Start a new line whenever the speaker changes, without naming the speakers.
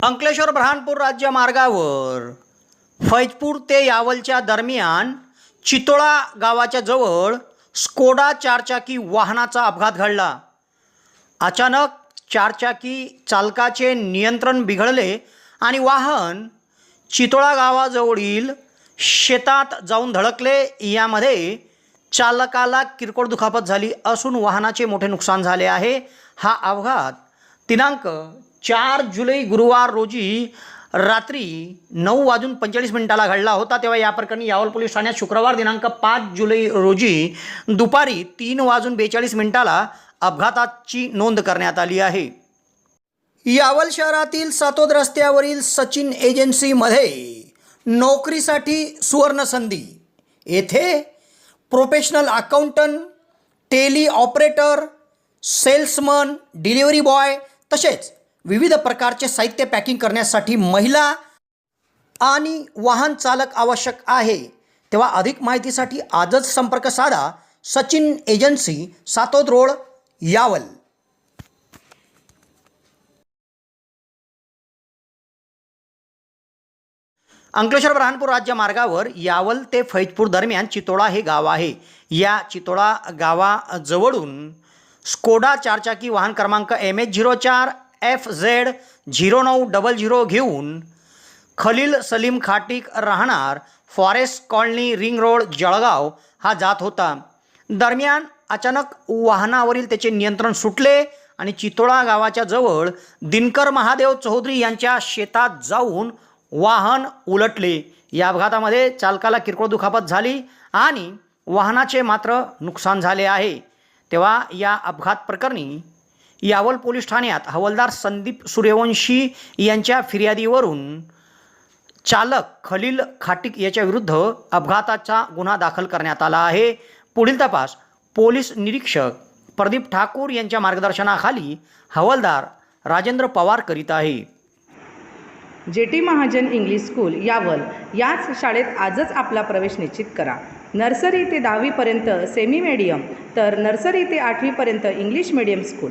अंकलेश्वर ब्रहानपूर राज्य मार्गावर फैजपूर ते यावलच्या दरम्यान चितोळा गावाच्या जवळ स्कोडा चारचाकी वाहनाचा अपघात घडला. अचानक चारचाकी चालकाचे नियंत्रण बिघडले आणि वाहन चितोळा गावाजवळील शेतात जाऊन धडकले. यामध्ये चालकाला किरकोळ दुखापत झाली असून वाहनाचे मोठे नुकसान झाले आहे. हा अपघात दिनांक चार जुलै गुरुवार रोजी रात्री नऊ वाजून पंचेचाळीस मिनिटाला घडला होता तेव्हा या प्रकरणी यावल पोलीस ठाण्यात शुक्रवार दिनांक पाच जुलै रोजी दुपारी तीन वाजून बेचाळीस मिनिटाला अपघाताची नोंद करण्यात आली आहे. यावल शहरातील सातोद रस्त्यावरील सचिन एजन्सीमध्ये नोकरीसाठी सुवर्णसंधी. येथे professional accountant tally operator salesman delivery boy तसेच विविध प्रकारचे साहित्य पॅकिंग करण्यासाठी महिला आणि वाहन चालक आवश्यक आहे. तेव्हा अधिक माहितीसाठी आजच संपर्क साधा सचिन एजन्सी सातोद रोड यावल. अंकलेश्वर ब्रहानपूर राज्य मार्गावर यावल ते फैजपूर दरम्यान चितोळा हे गाव आहे. या चितोळा गावाजवळून स्कोडा चारचाकी वाहन क्रमांक एम एच झिरो चार एफ झेड झिरो नऊ डबल झिरो घेऊन खलील सलीम खाटीक राहणार forest colony ring road Jalgaon हा जात होता. दरम्यान अचानक वाहनावरील त्याचे नियंत्रण सुटले आणि चितोळा गावाच्या जवळ दिनकर महादेव चौधरी यांच्या शेतात जाऊन वाहन उलटले. या अपघातामध्ये चालकाला किरकोळ दुखापत झाली आणि वाहनाचे मात्र नुकसान झाले आहे. तेव्हा या अपघात प्रकरणी यावल पोलीस ठाण्यात हवालदार संदीप सूर्यवंशी यांच्या फिर्यादीवरून चालक खलील खाटिक याच्या विरुद्ध अपघाताचा गुन्हा दाखल करण्यात आला आहे. पुढील तपास पोलीस निरीक्षक प्रदीप ठाकूर यांच्या मार्गदर्शनाखाली हवालदार राजेंद्र पवार करीत आहे.
J T Mahajan English school Yawal. याच शाळेत आजच आपला प्रवेश निश्चित करा. नर्सरी ते दहावीपर्यंत सेमी मीडियम तर नर्सरी ते आठवीपर्यंत इंग्लिश मीडियम स्कूल